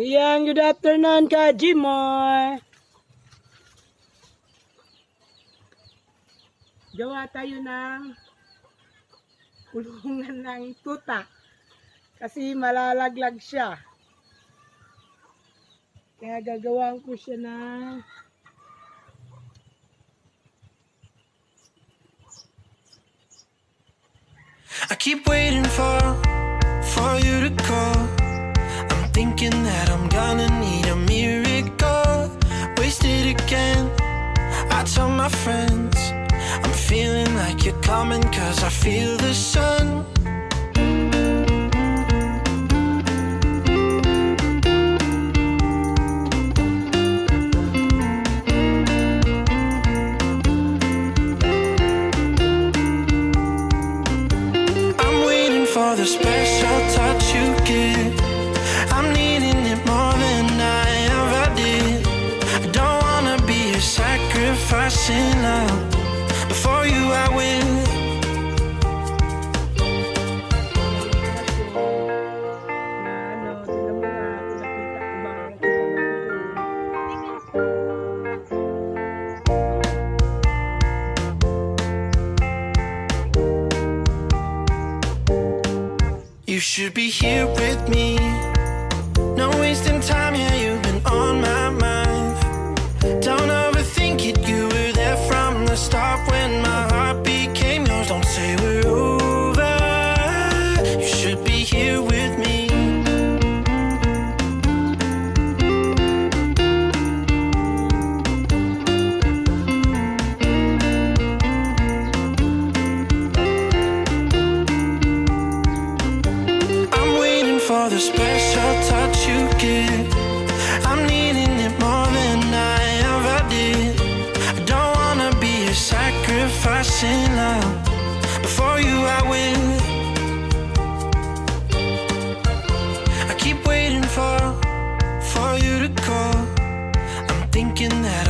Iyang good afternoon ka, Jimoy. Gawa tayo ng kulungan ng tuta. Kasi malalaglag siya. Kaya gagawin ko siya ng I keep waiting for, for you to call. Thinking that I'm gonna need a miracle. Wasted again. I tell my friends, I'm feeling like you're coming cause I feel the sun. I'm waiting for the special touch you give. Sacrificing love. Before you, I will. You should be here with me. No wasting time, special touch you give. I'm needing it more than I ever did. I don't wanna be a sacrificing love. Before you, I will. I keep waiting for, for you to call. I'm thinking that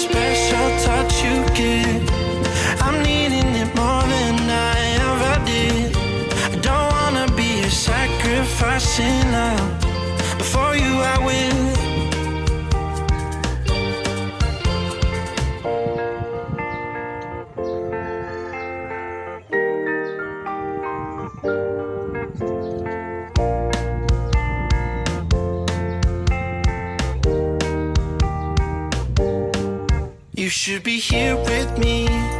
special touch you give. I'm needing it more than I ever did. I don't wanna be a sacrificing love. Before you, I will. Should be here with me.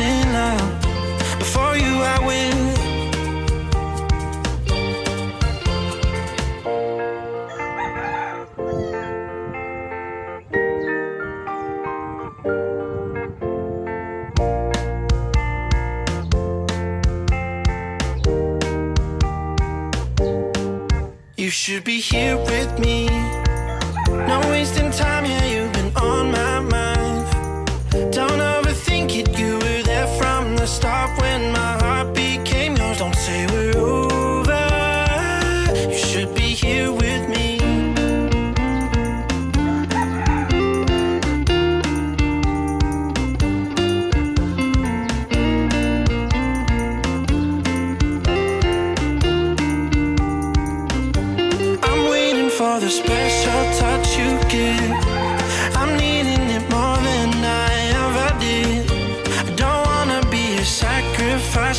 in love. Before you, I will. You should be here with me. No wasting time, yeah, you've been on my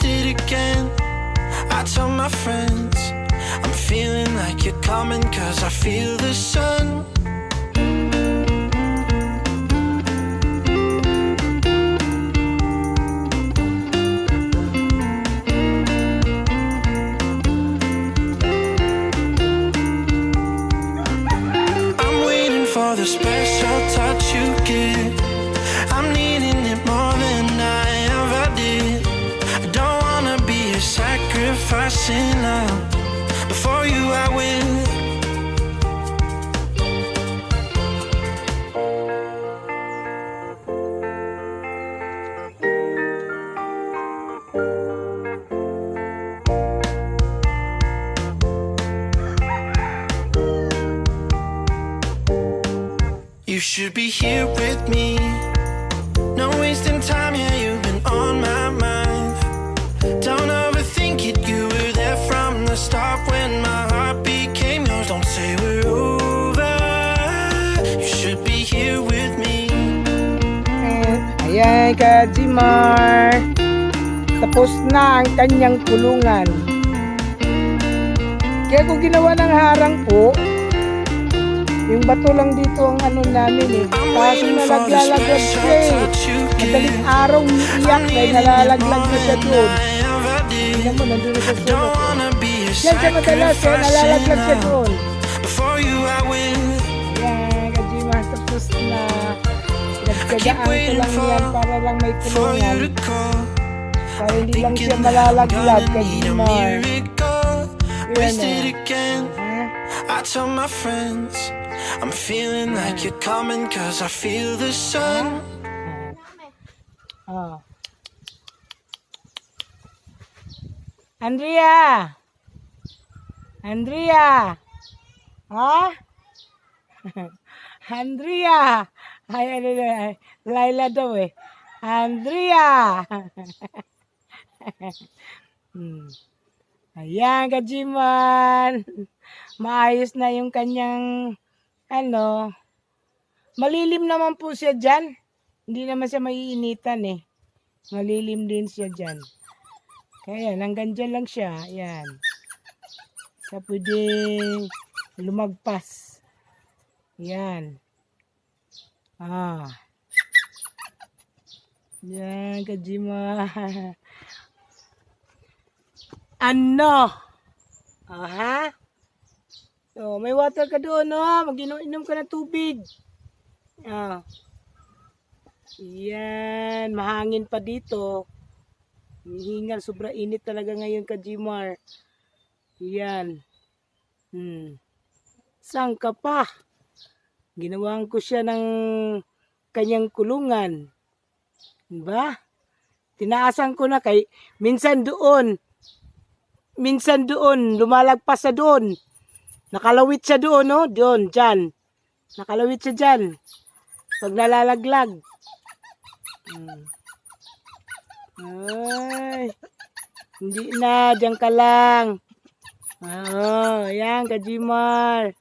Wasted again. I tell my friends I'm feeling like you're coming cause I feel the sun sacrifice in love. Before you, I will. You should be here with me. No wasting time, yeah, you've been on my Ayan, ka Jimar. Tapos na ang kanyang kulungan. Kaya ko ginawa ng harang po, yung bato lang dito ang ano namin eh. Kaso special siya eh. Madaling araw umiiyak dahil nalalaglag na siya doon. Tingnan mo, nandun na sa Don't sulok. wanna be a Yan siya madalas eh, nalalaglag siya doon you I will. Yeah, kasi matapos na. Nagkagaan ko lang para lang may tulungan. Para hindi lang siya malalaglag kasi mar. Yun eh. na. I tell my friends I'm feeling like you're coming cause I feel the sun. Oh. Andrea! Andrea! Ha? Andrea! Ay, ano na, Laila daw eh. Andrea! hmm. Ayan, Kajiman. Maayos na yung kanyang, ano, malilim naman po siya dyan. Hindi naman siya maiinitan eh. Malilim din siya dyan. Kaya hanggang dyan lang siya. Yan. Siya pwedeng lumagpas. Yan. Ah. Yan, Kajima. ano? Aha. So, may water ka doon, no? Mag-inom ka ng tubig. Ah. Yan, mahangin pa dito. Hihingal, sobra init talaga ngayon ka, Jimar. Yan. Hmm. Saan ka pa? Ginawan ko siya ng kanyang kulungan. Diba? Tinaasan ko na kay minsan doon. Minsan doon, lumalagpas sa doon. Nakalawit siya doon, no? Doon, dyan. Nakalawit siya dyan. Pag nalalaglag. Hmm. Ay. Hindi na, diyan ka lang. Oo, yan, Kajimar.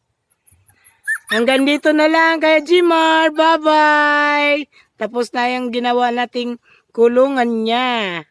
Hanggang dito na lang, kaya Jimar. Bye-bye. Tapos na yung ginawa nating kulungan niya.